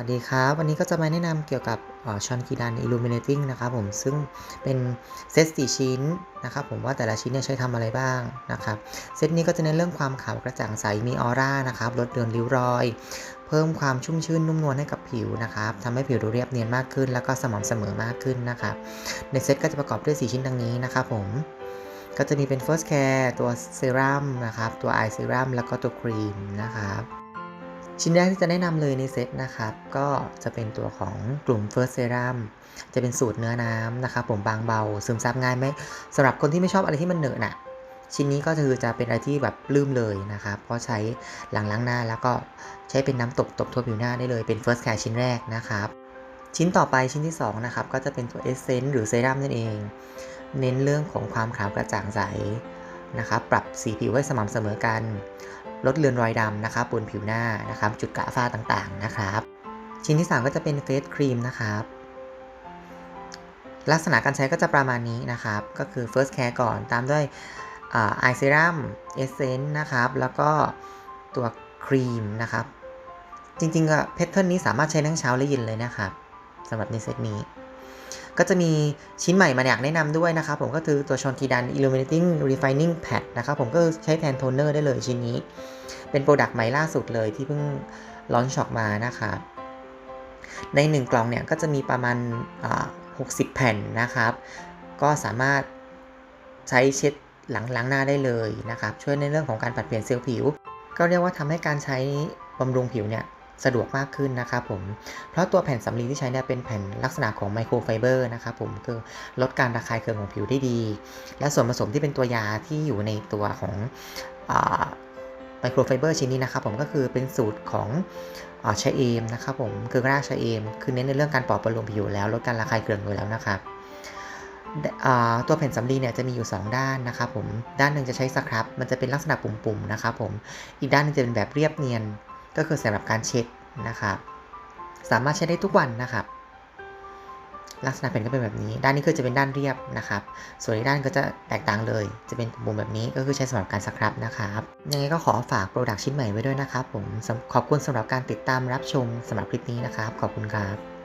สวัสดีครับ วันนี้ก็จะมาแนะนำเกี่ยวกับชอนกีดัน Illuminating นะครับผมซึ่งเป็นเซต4ชิ้นนะครับผมว่าแต่ละชิ้นเนี่ยใช้ทำอะไรบ้างนะครับเซตนี้ก็จะเน้นเรื่องความขาวกระจ่างใสมีออร่านะครับลดเลือนริ้วรอย เพิ่มความชุ่มชื่นนุ่มนวลให้กับผิวนะครับทำให้ผิวดูเรียบเนียนมากขึ้น แล้วก็สม่ำเสมอมากขึ้นนะครับในเซตก็จะประกอบด้วย4ชิ้นดังนี้นะครับผมก็จะมีเป็น First Care ตัวเซรั่มนะครับตัว Eye Serum แล้วก็ตัวครีมนะครับ ชิ้นแรกที่จะแนะนำเลยในเซตนะครับ ก็จะเป็นตัวของกลุ่ม First Serum จะเป็นสูตรเนื้อน้ำนะครับผมบางเบา ซึมซับง่ายไหมสำหรับคนที่ไม่ชอบอะไรที่มันเหนอะหนะชิ้นนี้ก็คือจะเป็นอะไรที่แบบลืมเลยนะครับเพราะใช้หลังล้างหน้าแล้วก็ใช้เป็นน้ำตบตบทั่วผิวหน้าได้เลยเป็น First Care ชิ้นแรกนะครับ ชิ้นต่อไปชิ้นที่2นะครับก็จะเป็นตัว Essence หรือเซรั่มนั่นเอง เน้นเรื่องของความขาวกระจ่างใสนะครับปรับสีผิวให้สม่ำเสมอกัน ลดเลือนรอยดำนะครับบนผิวหน้านะครับ จุดกระฝ้าต่างๆนะครับ ชิ้นที่ 3 ก็จะเป็นเฟสครีมนะครับลักษณะการใช้ก็จะประมาณนี้นะครับ ก็คือ first care ก่อนตามด้วยไอเซรั่มเอเซนต์นะครับ แล้วก็ตัวครีมนะครับ จริงๆอะแพทเทิร์นนี้สามารถใช้ทั้งเช้าและเย็นเลยนะครับสำหรับในเซตนี้ ก็จะมีชิ้นใหม่มาอยากแนะนำด้วยนะครับผมก็คือตัวชอนกีดัน Illuminating Refining Pad นะครับผมก็ใช้แทนโทนเนอร์ได้เลยชิ้นนี้ เป็นโปรดักต์ใหม่ล่าสุดเลยที่เพิ่งลอนช์ออกมานะครับใน 1 กล่องเนี่ยก็จะมีประมาณ 60 แผ่นนะครับ ก็สามารถใช้เช็ดหลังล้างหน้าได้เลยนะครับ ช่วยในเรื่องของการปัดเปลี่ยนเซลล์ผิว ก็เรียกว่าทำให้การใช้บำรุงผิวเนี่ย สะดวกมากขึ้นนะครับผม เพราะตัวแผ่นสำลีที่ใช้เนี่ยเป็นแผ่นลักษณะของไมโครไฟเบอร์นะครับผมคือลดการระคายเคืองของผิวได้ดี และส่วนผสมที่เป็นตัวยาที่อยู่ในตัวของไมโครไฟเบอร์ชิ้นนี้นะครับผมก็คือเป็นสูตรของชาเอมนะครับผมคือรากชาเอม คือเน้นในเรื่องการปลอบประโลมผิวแล้วลดการระคายเคืองอยู่แล้วนะครับตัวแผ่นสำลีเนี่ยจะมีอยู่ 2 ด้านนะครับผมด้านหนึ่งจะใช้สครับ มันจะเป็นลักษณะปุ่มๆนะครับผมอีกด้านนึงจะเป็นแบบเรียบเนียน ก็คือสำหรับการเช็ด นะครับ สามารถใช้ได้ทุกวันนะครับ ลักษณะเป็นก็เป็นแบบนี้ ด้านนี้คือจะเป็นด้านเรียบนะครับ ส่วนอีกด้านก็จะแตกต่างเลย จะเป็นมุมแบบนี้ก็คือใช้สำหรับการสครับนะครับ ยังไงก็ขอฝากโปรดักชิ้นใหม่ไว้ด้วยนะครับผมขอบคุณสำหรับการติดตามรับชมสำหรับคลิปนี้นะครับ ขอบคุณครับ